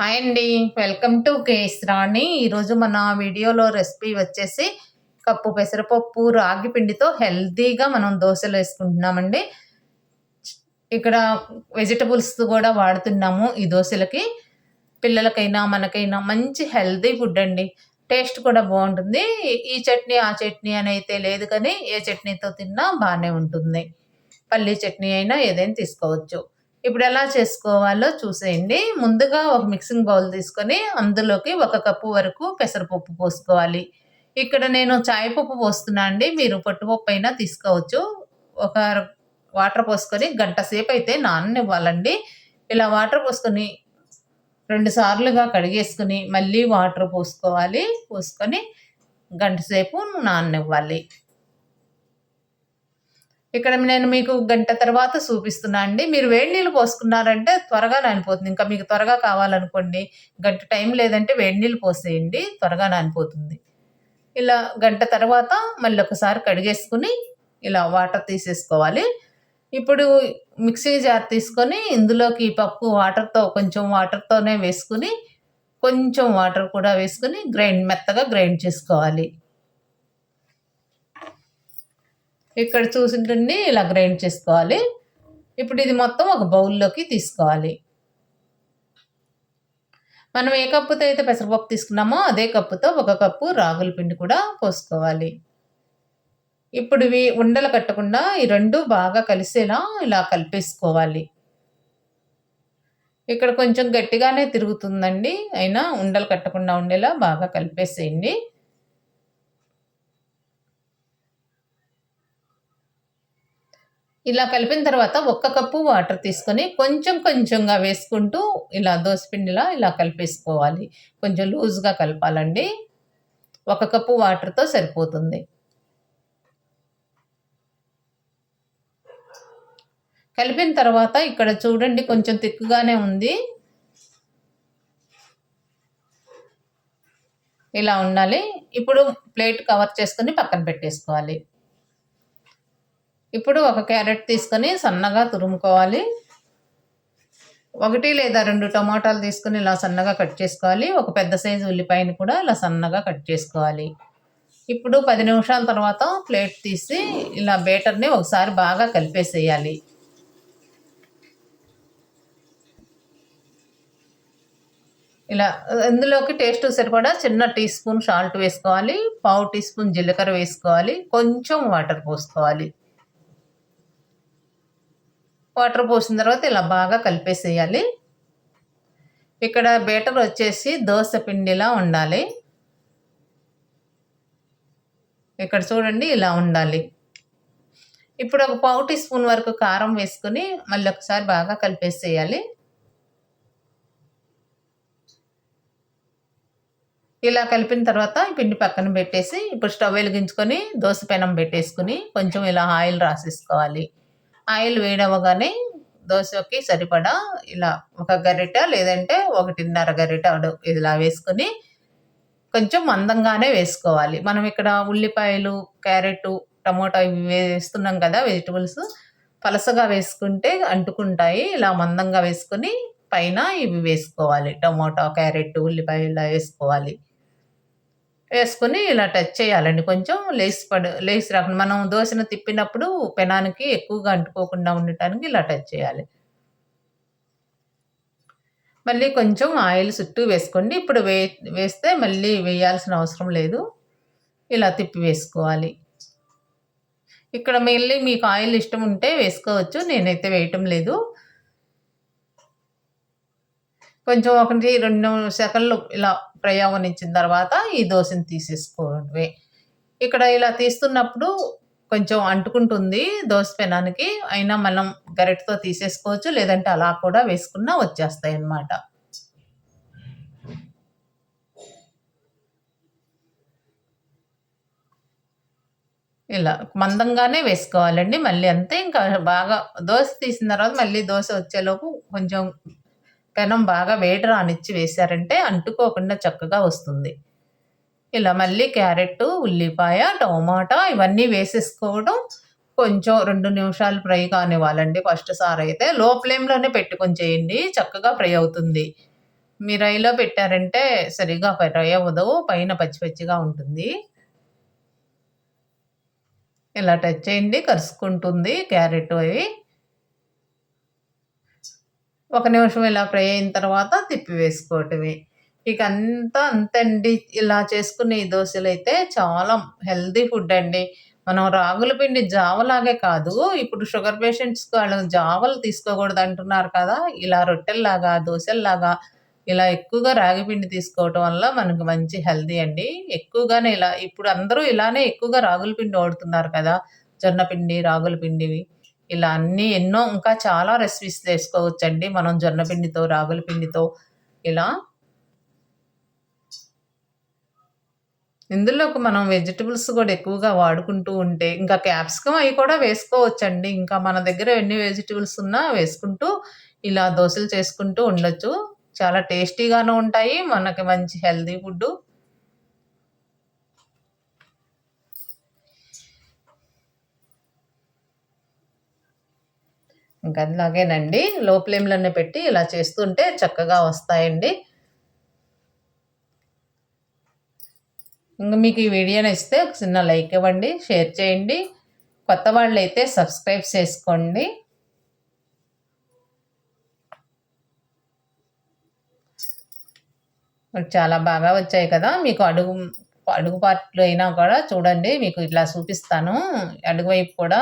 Hi అండి. Welcome to case రాణి ఈరోజు మన వీడియోలో రెసిపీ వచ్చేసి కప్పు పెసరపప్పు రాగి పిండితో హెల్తీగా మనం దోశలు వేసుకుంటున్నామండి. ఇక్కడ వెజిటబుల్స్ కూడా వాడుతున్నాము ఈ దోశలకి. పిల్లలకైనా మనకైనా మంచి హెల్తీ ఫుడ్ అండి. టేస్ట్ కూడా బాగుంటుంది. ఈ చట్నీ ఆ చట్నీ అని అయితే లేదు కానీ ఏ చట్నీతో తిన్నా బాగానే ఉంటుంది. పల్లీ చట్నీ అయినా ఏదైనా తీసుకోవచ్చు. ఇప్పుడు ఎలా చేసుకోవాలో చూసేయండి. ముందుగా ఒక మిక్సింగ్ బౌల్ తీసుకొని అందులోకి ఒక కప్పు వరకు పెసరపప్పు పోసుకోవాలి. ఇక్కడ నేను చాయ్ పప్పు పోస్తున్నా అండి. మీరు పట్టుపప్పు అయినా తీసుకోవచ్చు. ఒక వాటర్ పోసుకొని గంట సేపు అయితే నాననివ్వాలండి. ఇలా వాటర్ పోసుకొని రెండు సార్లుగా కడిగేసుకుని మళ్ళీ వాటర్ పోసుకోవాలి. పోసుకొని గంట సేపు నాననివ్వాలి. ఇక్కడ నేను మీకు గంట తర్వాత చూపిస్తున్నా అండి. మీరు వేడి నీళ్ళు పోసుకున్నారంటే త్వరగా నానిపోతుంది. ఇంకా మీకు త్వరగా కావాలనుకోండి గంట టైం లేదంటే వేడి నీళ్ళు పోసేయండి త్వరగా నానిపోతుంది. ఇలా గంట తర్వాత మళ్ళీ ఒకసారి కడిగేసుకుని ఇలా వాటర్ తీసేసుకోవాలి. ఇప్పుడు మిక్సీ జార్ తీసుకొని ఇందులోకి పప్పు వాటర్తో కొంచెం వాటర్తోనే వేసుకుని కొంచెం వాటర్ కూడా వేసుకుని గ్రైండ్ మెత్తగా గ్రైండ్ చేసుకోవాలి. ఇక్కడ చూసినన్ని ఇలా గ్రైండ్ చేసుకోవాలి. ఇప్పుడు ఇది మొత్తం ఒక బౌల్లోకి తీసుకోవాలి. మనం ఏ కప్పుతో అయితే పెసరపప్పు తీసుకున్నామో అదే కప్పుతో ఒక కప్పు రాగుల పిండి కూడా పోసుకోవాలి. ఇప్పుడు ఇవి ఉండలు కట్టకుండా ఈ రెండు బాగా కలిసేలా ఇలా కలిపేసుకోవాలి. ఇక్కడ కొంచెం గట్టిగానే తిరుగుతుందండి. అయినా ఉండలు కట్టకుండా ఉండేలా బాగా కలిపేసేయండి. ఇలా కలిపిన తర్వాత ఒక్క కప్పు వాటర్ తీసుకొని కొంచెం కొంచెంగా వేసుకుంటూ ఇలా దోసపిండిలా ఇలా కలిపేసుకోవాలి. కొంచెం లూజ్గా కలపాలండి. ఒక కప్పు వాటర్తో సరిపోతుంది. కలిపిన తర్వాత ఇక్కడ చూడండి కొంచెం తిక్కుగానే ఉంది. ఇలా ఉండాలి. ఇప్పుడు ప్లేట్ కవర్ చేసుకొని పక్కన పెట్టేసుకోవాలి. ఇప్పుడు ఒక క్యారెట్ తీసుకొని సన్నగా తురుముకోవాలి. ఒకటి లేదా రెండు టమాటాలు తీసుకుని ఇలా సన్నగా కట్ చేసుకోవాలి. ఒక పెద్ద సైజు ఉల్లిపాయని కూడా ఇలా సన్నగా కట్ చేసుకోవాలి. ఇప్పుడు పది నిమిషాల తర్వాత ప్లేట్ తీసి ఇలా బేటర్ని ఒకసారి బాగా కలిపేసేయాలి. ఇలా ఇందులోకి టేస్ట్ సరిపడా చిన్న టీ స్పూన్ సాల్ట్ వేసుకోవాలి. పావు టీ స్పూన్ జీలకర్ర వేసుకోవాలి. కొంచెం వాటర్ పోసుకోవాలి. వాటర్ పోసిన తర్వాత ఇలా బాగా కలిపేసేయాలి. ఇక్కడ బేటర్ వచ్చేసి దోశ పిండిలా ఉండాలి. ఇక్కడ చూడండి ఇలా ఉండాలి. ఇప్పుడు ఒక పావు టీ స్పూన్ వరకు కారం వేసుకుని మళ్ళీ ఒకసారి బాగా కలిపేసేయాలి. ఇలా కలిపిన తర్వాత పిండి పక్కన పెట్టేసి ఇప్పుడు స్టవ్ వెలిగించుకొని దోశ పెనం పెట్టేసుకుని కొంచెం ఇలా ఆయిల్ రాసేసుకోవాలి. ఆయిల్ వేడవగానే దోశకి సరిపడా ఇలా ఒక గరిట లేదంటే ఒకటిన్నర గరిట ఇలా వేసుకొని కొంచెం మందంగానే వేసుకోవాలి. మనం ఇక్కడ ఉల్లిపాయలు క్యారెట్ టమోటా ఇవి వేస్తున్నాం కదా వెజిటబుల్స్. పలసగా వేసుకుంటే అంటుకుంటాయి. ఇలా మందంగా వేసుకొని పైన ఇవి వేసుకోవాలి. టమోటా క్యారెట్ ఉల్లిపాయలు వేసుకోవాలి. వేసుకొని ఇలా టచ్ చేయాలండి. కొంచెం లేస్ పడు లేస్ రాకుండా మనం దోశను తిప్పినప్పుడు పెనానికి ఎక్కువగా అంటుకోకుండా ఉండటానికి ఇలా టచ్ చేయాలి. మళ్ళీ కొంచెం ఆయిల్ చుట్టూ వేసుకోండి. ఇప్పుడు వే వేస్తే మళ్ళీ వేయాల్సిన అవసరం లేదు. ఇలా తిప్పి వేసుకోవాలి. ఇక్కడ మళ్ళీ మీకు ఆయిల్ ఇష్టం ఉంటే వేసుకోవచ్చు. నేనైతే వేయటం లేదు. కొంచెం ఒకటి రెండు సెకండ్లు ఇలా ప్రయోగనిచ్చిన తర్వాత ఈ దోశని తీసేసుకోవడమే. ఇక్కడ ఇలా తీస్తున్నప్పుడు కొంచెం అంటుకుంటుంది దోశ పెనానికి అయినా మనం గరిటతో తీసేసుకోవచ్చు లేదంటే అలా కూడా వేసుకున్నా వచ్చేస్తాయి అన్నమాట ఇలా మందంగానే వేసుకోవాలండి మళ్ళీ అంతే. ఇంకా బాగా దోశ తీసిన తర్వాత మళ్ళీ దోశ వచ్చేలోపు కొంచెం పెనం బాగా వేడి రానిచ్చి వేశారంటే అంటుకోకుండా చక్కగా వస్తుంది. ఇలా మళ్ళీ క్యారెట్ ఉల్లిపాయ టమాటా ఇవన్నీ వేసేసుకోవడం కొంచెం రెండు నిమిషాలు ఫ్రై కానివ్వాలండి ఫస్ట్ సార్ అయితే లో ఫ్లేమ్లోనే పెట్టుకొని చేయండి. చక్కగా ఫ్రై అవుతుంది. మీరు రైలో పెట్టారంటే సరిగా ఫ్రై అవ్వదు. పైన పచ్చి పచ్చిగా ఉంటుంది. ఇలా టచ్ చేయండి. కరుసుకుంటుంది క్యారెట్ అవి. ఒక నిమిషం ఇలా ఫ్రై అయిన తర్వాత తిప్పి వేసుకోవటమే ఇక అంతా అంతండి. ఇలా చేసుకునే ఈ దోశలు అయితే చాలా హెల్దీ ఫుడ్ అండి. మనం రాగుల పిండి జావలాగే కాదు ఇప్పుడు షుగర్ పేషెంట్స్ వాళ్ళు జావలు తీసుకోకూడదు అంటున్నారు కదా ఇలా రొట్టెల్లాగా దోశల్లాగా ఇలా ఎక్కువగా రాగి పిండి తీసుకోవటం వల్ల మనకు మంచి హెల్దీ అండి. ఎక్కువగానే ఇలా ఇప్పుడు అందరూ ఇలానే ఎక్కువగా రాగుల పిండి వాడుతున్నారు కదా జొన్న పిండి రాగుల పిండివి. ఇలా అన్నీ ఎన్నో ఇంకా చాలా రెసిపీస్ చేసుకోవచ్చండి మనం జొన్న పిండితో రాగుల పిండితో ఇలా. ఇందులోకి మనం వెజిటబుల్స్ కూడా ఎక్కువగా వాడుకుంటూ ఉంటే ఇంకా క్యాప్సికమ్ అవి కూడా వేసుకోవచ్చండి. ఇంకా మన దగ్గర ఎన్ని వెజిటబుల్స్ ఉన్నా వేసుకుంటూ ఇలా దోశలు చేసుకుంటూ ఉండొచ్చు. చాలా టేస్టీగాను ఉంటాయి. మనకి మంచి హెల్దీ ఫుడ్ ఇంకా అలాగేనండి లో ఫ్లేమ్లోనే పెట్టి ఇలా చేస్తుంటే చక్కగా వస్తాయండి. ఇంకా మీకు ఈ వీడియో నచ్చితే ఒక చిన్న లైక్ ఇవ్వండి షేర్ చేయండి. కొత్త వాళ్ళు అయితే సబ్స్క్రైబ్ చేసుకోండి. చాలా బాగా వచ్చాయి కదా. మీకు అడుగు అడుగు పార్ట్లు అయినా కూడా చూడండి మీకు ఇట్లా చూపిస్తాను. అడుగు వైపు కూడా.